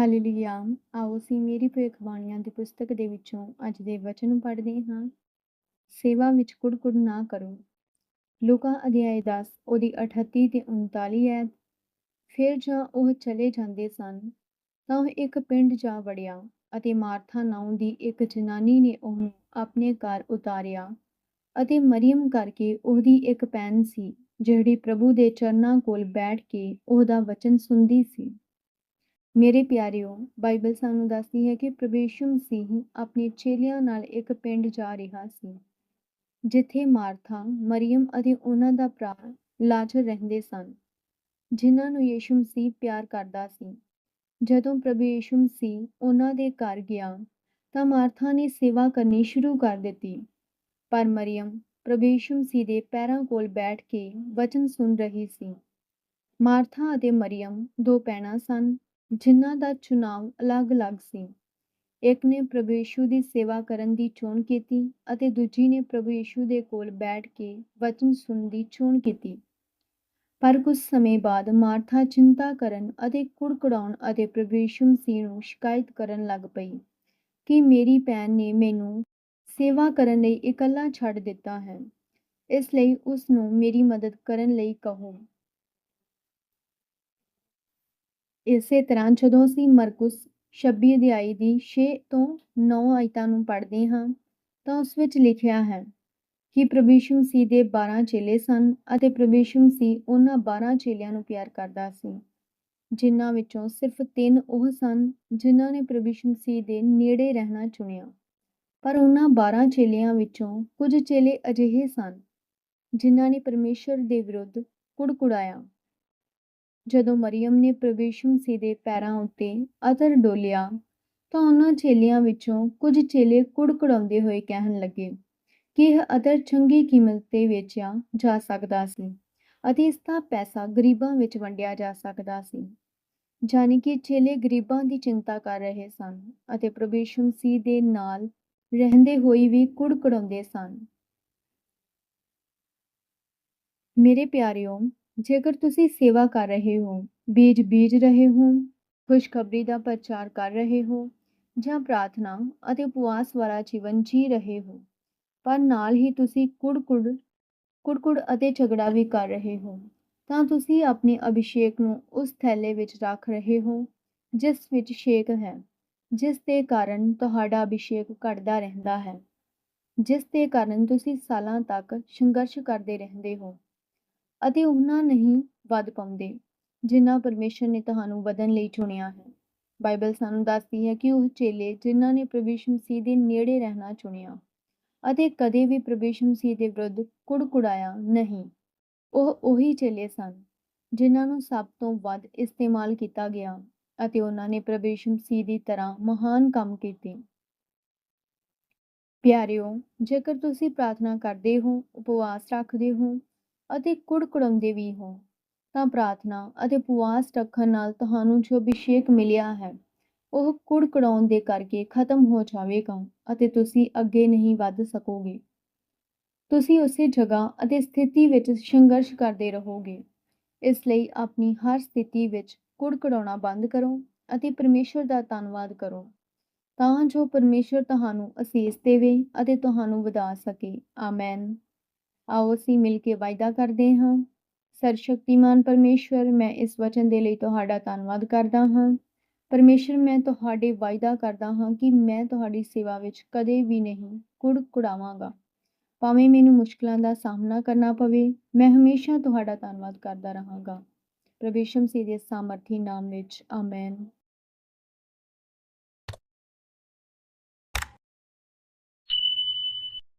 Hallelujah ਆਓ ਅਸੀਂ ਮੇਰੀ ਭਵਿੱਖਬਾਣੀਆਂ ਦੀ ਪੁਸਤਕ ਦੇ ਵਿੱਚੋਂ ਅੱਜ ਦੇ ਵਚਨ ਨੂੰ ਪੜ੍ਹਦੇ ਹਾਂ। ਸੇਵਾ ਵਿੱਚ ਕੁੜਕੁੜ ਨਾ ਕਰੋ। ਲੂਕਾ ਅਧਿਆਇ 10 ਉਹਦੀ 38 ਤੇ 39 ਐ ਫਿਰ ਜਾਂ ਉਹ ਚਲੇ ਜਾਂਦੇ ਸਨ, ਤਾਂ ਉਹ ਇੱਕ ਪਿੰਡ ਜਾ ਵੜਿਆ ਅਤੇ ਮਾਰਥਾ ਨਾਉਂ ਦੀ ਇੱਕ ਜਨਾਨੀ ਨੇ ਉਹਨੂੰ ਆਪਣੇ ਘਰ ਉਤਾਰਿਆ ਅਤੇ ਮਰੀਮ ਕਰਕੇ ਉਹਦੀ ਇੱਕ ਭੈਣ ਸੀ, ਜਿਹੜੀ ਪ੍ਰਭੂ ਦੇ ਚਰਨਾਂ ਕੋਲ ਬੈਠ ਕੇ ਉਹਦਾ ਵਚਨ ਸੁਣਦੀ ਸੀ। ਮੇਰੇ ਪਿਆਰਿਓ, ਬਾਈਬਲ ਸਾਨੂੰ ਦੱਸਦੀ ਹੈ ਕਿ ਪ੍ਰਭੂ ਯਿਸੂ ਮਸੀਹ ਆਪਣੇ ਚੇਲਿਆਂ ਨਾਲ ਇੱਕ ਪਿੰਡ ਜਾ ਰਿਹਾ ਸੀ, ਜਿੱਥੇ ਮਾਰਥਾ, ਮਰੀਮ ਅਤੇ ਉਹਨਾਂ ਦਾ ਭਰਾ ਲਾਜ਼ਰ ਰਹਿੰਦੇ ਸਨ, ਜਿਨ੍ਹਾਂ ਨੂੰ ਯਿਸੂ ਮਸੀਹ ਪਿਆਰ ਕਰਦਾ ਸੀ। ਜਦੋਂ ਪ੍ਰਭੂ ਯਿਸੂ ਮਸੀਹ ਉਹਨਾਂ ਦੇ ਘਰ ਗਿਆ, ਤਾਂ ਮਾਰਥਾ ਨੇ ਸੇਵਾ ਕਰਨੀ ਸ਼ੁਰੂ ਕਰ ਦਿੱਤੀ। ਪਰ ਮਰੀਮ, ਪ੍ਰਭੂ ਯਿਸੂ ਮਸੀਹ ਦੇ ਪੈਰਾਂ ਕੋਲ ਬੈਠ ਕੇ ਵਚਨ ਸੁਣ ਰਹੀ ਸੀ। ਮਾਰਥਾ ਅਤੇ ਮਰੀਮ ਦੋ ਭੈਣਾਂ ਸਨ। ਜਿਨ੍ਹਾਂ ਦਾ ਚੁਣਾਵ ਅਲੱਗ-ਅਲੱਗ ਸੀ। ਇੱਕ ਨੇ ਪ੍ਰਭੂ ਯਿਸੂ ਦੀ ਸੇਵਾ ਕਰਨ ਦੀ ਚੋਣ ਕੀਤੀ ਅਤੇ ਦੂਜੀ ਨੇ ਪ੍ਰਭੂ ਯਿਸੂ ਦੇ ਕੋਲ ਬੈਠ ਕੇ ਵਚਨ ਸੁਣਨ ਦੀ ਚੋਣ ਕੀਤੀ। ਪਰ ਕੁਝ ਸਮੇਂ ਬਾਅਦ ਮਾਰਥਾ ਚਿੰਤਾ ਕਰਨ ਅਤੇ ਕੁੜਕੜਾਉਣ ਅਤੇ ਪ੍ਰਭੂ ਯਿਸੂ ਮਸੀਹ ਨੂੰ ਸ਼ਿਕਾਇਤ ਕਰਨ ਲੱਗ ਪਈ ਕਿ ਮੇਰੀ ਭੈਣ ਨੇ ਮੈਨੂੰ ਸੇਵਾ ਕਰਨ ਲਈ ਇਕੱਲਾ ਛੱਡ ਦਿੱਤਾ ਹੈ। ਇਸ ਲਈ ਉਸ ਨੂੰ ਮੇਰੀ ਮਦਦ ਕਰਨ ਲਈ ਕਹੋ। ਇਸੇ ਤਰ੍ਹਾਂ ਜਦੋਂ ਅਸੀਂ ਮਰਕੁਸ 26 ਅਧਿਆਈ ਦੀ 6 ਤੋਂ 9 ਆਇਤਾਂ ਨੂੰ ਪੜ੍ਹਦੇ ਹਾਂ, ਤਾਂ ਉਸ ਵਿੱਚ ਲਿਖਿਆ ਹੈ ਕਿ ਪ੍ਰਭੂ ਯਿਸੂ ਮਸੀਹ ਦੇ 12 ਚੇਲੇ ਸਨ ਅਤੇ ਪ੍ਰਭੂ ਯਿਸੂ ਮਸੀਹ ਉਹਨਾਂ 12 ਚੇਲਿਆਂ ਨੂੰ ਪਿਆਰ ਕਰਦਾ ਸੀ, ਜਿਨ੍ਹਾਂ ਵਿੱਚੋਂ ਸਿਰਫ ਤਿੰਨ ਉਹ ਸਨ ਜਿਨ੍ਹਾਂ ਨੇ ਪ੍ਰਭੂ ਯਿਸੂ ਮਸੀਹ ਦੇ ਨੇੜੇ ਰਹਿਣਾ ਚੁਣਿਆ। ਪਰ ਉਹਨਾਂ 12 ਚੇਲਿਆਂ ਵਿੱਚੋਂ ਕੁਝ ਚੇਲੇ ਅਜਿਹੇ ਸਨ ਜਿਨ੍ਹਾਂ ਨੇ ਪਰਮੇਸ਼ਰ ਦੇ ਵਿਰੁੱਧ ਕੁੜਕੁੜਾਇਆ। ਜਦੋਂ ਮਰੀਮ ਨੇ ਪ੍ਰਭੂ ਯਿਸੂ ਮਸੀਹ ਦੇ ਪੈਰਾਂ ਉੱਤੇ ਅਤਰ ਡੋਲਿਆ, ਤਾਂ ਉਹਨਾਂ ਚੇਲਿਆਂ ਵਿੱਚੋਂ ਕੁਝ ਚੇਲੇ ਕੁੜਕੁੜਾਉਂਦੇ ਹੋਏ ਕਹਿਣ ਲੱਗੇ ਕਿ ਇਹ ਅਤਰ ਚੰਗੀ ਕੀਮਤ ਤੇ ਵੇਚਿਆ ਜਾ ਸਕਦਾ ਸੀ ਅਤੇ ਇਸ ਦਾ ਪੈਸਾ ਗਰੀਬਾਂ ਵਿੱਚ ਵੰਡਿਆ ਜਾ ਸਕਦਾ ਸੀ। ਜਾਨੀ ਕਿ ਚੇਲੇ ਗਰੀਬਾਂ ਦੀ ਚਿੰਤਾ ਕਰ ਰਹੇ ਸਨ ਅਤੇ ਪ੍ਰਭੂ ਯਿਸੂ ਮਸੀਹ ਦੇ ਨਾਲ ਰਹਿੰਦੇ ਹੋਏ ਵੀ ਕੁੜਕੁੜਾਉਂਦੇ ਸਨ। ਮੇਰੇ ਪਿਆਰਿਓ ਜੇਕਰ ਤੁਸੀਂ ਸੇਵਾ ਕਰ ਰਹੇ ਹੋ, ਬੀਜ ਬੀਜ ਰਹੇ ਹੋ, ਖੁਸ਼ਖਬਰੀ ਦਾ ਪ੍ਰਚਾਰ ਕਰ ਰਹੇ ਹੋ, ਜਾਂ ਪ੍ਰਾਰਥਨਾ ਅਤੇ ਉਪਵਾਸ ਵਾਲਾ ਜੀਵਨ ਜੀ ਰਹੇ ਹੋ, ਪਰ ਨਾਲ ਹੀ ਤੁਸੀਂ ਕੁੜਕੁੜ ਕੁੜਕੁੜ ਅਤੇ ਝਗੜਾ ਵੀ ਕਰ ਰਹੇ ਹੋ, ਤਾਂ ਤੁਸੀਂ ਆਪਣੇ ਅਭਿਸ਼ੇਕ ਨੂੰ ਉਸ ਥੈਲੇ ਵਿੱਚ ਰੱਖ ਰਹੇ ਹੋ, ਜਿਸ ਵਿੱਚ ਸ਼ੇਕ ਹੈ, ਜਿਸ ਦੇ ਕਾਰਨ ਤੁਹਾਡਾ ਅਭਿਸ਼ੇਕ ਘਟਦਾ ਰਹਿੰਦਾ ਹੈ, ਜਿਸ ਦੇ ਕਾਰਨ ਤੁਸੀਂ ਸਾਲਾਂ ਤੱਕ ਸੰਘਰਸ਼ ਕਰਦੇ ਰਹਿੰਦੇ ਹੋ। ਅਤੇ ਉਹਨਾਂ ਨਹੀਂ ਵੱਧ ਪਾਉਂਦੇ, ਜਿਨ੍ਹਾਂ ਪਰਮੇਸ਼ਰ ਨੇ ਤੁਹਾਨੂੰ ਵਧਣ ਲਈ ਚੁਣਿਆ ਹੈ। ਬਾਈਬਲ ਸਾਨੂੰ ਦੱਸਦੀ ਹੈ ਕਿ ਉਹ ਚੇਲੇ ਜਿਨ੍ਹਾਂ ਨੇ ਪ੍ਰਭੂ ਯਿਸੂ ਮਸੀਹ ਦੇ ਨੇੜੇ ਰਹਿਣਾ ਚੁਣਿਆ ਅਤੇ ਕਦੇ ਵੀ ਪ੍ਰਭੂ ਯਿਸੂ ਮਸੀਹ ਦੇ ਵਿਰੁੱਧ ਕੁੜਕੁੜਾਇਆ ਨਹੀਂ। ਉਹ ਉਹੀ ਚੇਲੇ ਸਨ ਜਿਨ੍ਹਾਂ ਨੂੰ ਸਭ ਤੋਂ ਵੱਧ ਇਸਤੇਮਾਲ ਕੀਤਾ ਗਿਆ ਅਤੇ ਉਹਨਾਂ ਨੇ ਪ੍ਰਭੂ ਯਿਸੂ ਮਸੀਹ ਦੀ ਤਰ੍ਹਾਂ ਮਹਾਨ ਕੰਮ ਕੀਤੇ। ਪਿਆਰਿਓ, ਜੇਕਰ ਤੁਸੀਂ ਪ੍ਰਾਰਥਨਾ ਕਰਦੇ ਹੋ, ਉਪਵਾਸ ਰੱਖਦੇ ਹੋ ਅਤੇ ਕੁੜਕੁੜਾਉਂਦੇ ਵੀ ਹੋ। ਤਾਂ ਪ੍ਰਾਰਥਨਾ ਅਤੇ ਉਪਵਾਸ ਰੱਖਣ ਨਾਲ ਤੁਹਾਨੂੰ ਜੋ ਅਭਿਸ਼ੇਕ ਮਿਲਿਆ ਹੈ, ਉਹ ਕੁੜਕੁੜਾਉਣ ਦੇ ਕਰਕੇ ਖਤਮ ਹੋ ਜਾਵੇਗਾ ਅਤੇ ਤੁਸੀਂ ਅੱਗੇ ਨਹੀਂ ਵੱਧ ਸਕੋਗੇ। ਤੁਸੀਂ ਉਸੇ ਜਗ੍ਹਾ ਅਤੇ ਸਥਿਤੀ ਵਿੱਚ ਸੰਘਰਸ਼ ਕਰਦੇ ਰਹੋਗੇ। ਇਸ ਲਈ ਆਪਣੀ ਹਰ ਸਥਿਤੀ ਵਿੱਚ ਕੁੜਕੁੜਾਉਣਾ ਬੰਦ ਕਰੋ ਅਤੇ ਪਰਮੇਸ਼ਰ ਦਾ ਧੰਨਵਾਦ ਕਰੋ। ਤਾਂ ਜੋ ਪਰਮੇਸ਼ਰ ਤੁਹਾਨੂੰ ਅਸੀਸ ਦੇਵੇ ਅਤੇ ਤੁਹਾਨੂੰ ਵਧਾ ਸਕੇ। ਆਮੈਨ। ਆਓ ਅਸੀਂ ਮਿਲ ਕੇ ਵਾਅਦਾ ਕਰਦੇ ਹਾਂ। ਸਰਸ਼ਕਤੀਮਾਨ ਪਰਮੇਸ਼ਵਰ, ਮੈਂ ਇਸ ਵਚਨ ਦੇ ਲਈ ਤੁਹਾਡਾ ਧੰਨਵਾਦ ਕਰਦਾ ਹਾਂ। ਪਰਮੇਸ਼ਰ ਮੈਂ ਤੁਹਾਡੇ ਵਾਅਦਾ ਕਰਦਾ ਹਾਂ ਕਿ ਮੈਂ ਤੁਹਾਡੀ ਸੇਵਾ ਵਿੱਚ ਕਦੇ ਵੀ ਨਹੀਂ ਕੁੜਕੁੜਾਵਾਂਗਾ। ਭਾਵੇਂ ਮੈਨੂੰ ਮੁਸ਼ਕਲਾਂ ਦਾ ਸਾਹਮਣਾ ਕਰਨਾ ਪਵੇ, ਮੈਂ ਹਮੇਸ਼ਾ ਤੁਹਾਡਾ ਧੰਨਵਾਦ ਕਰਦਾ ਰਹਾਂਗਾ। ਪ੍ਰਭੂ ਯਿਸੂ ਦੇ ਸਾਮਰਥੀ ਨਾਮ ਵਿੱਚ ਆਮੇਨ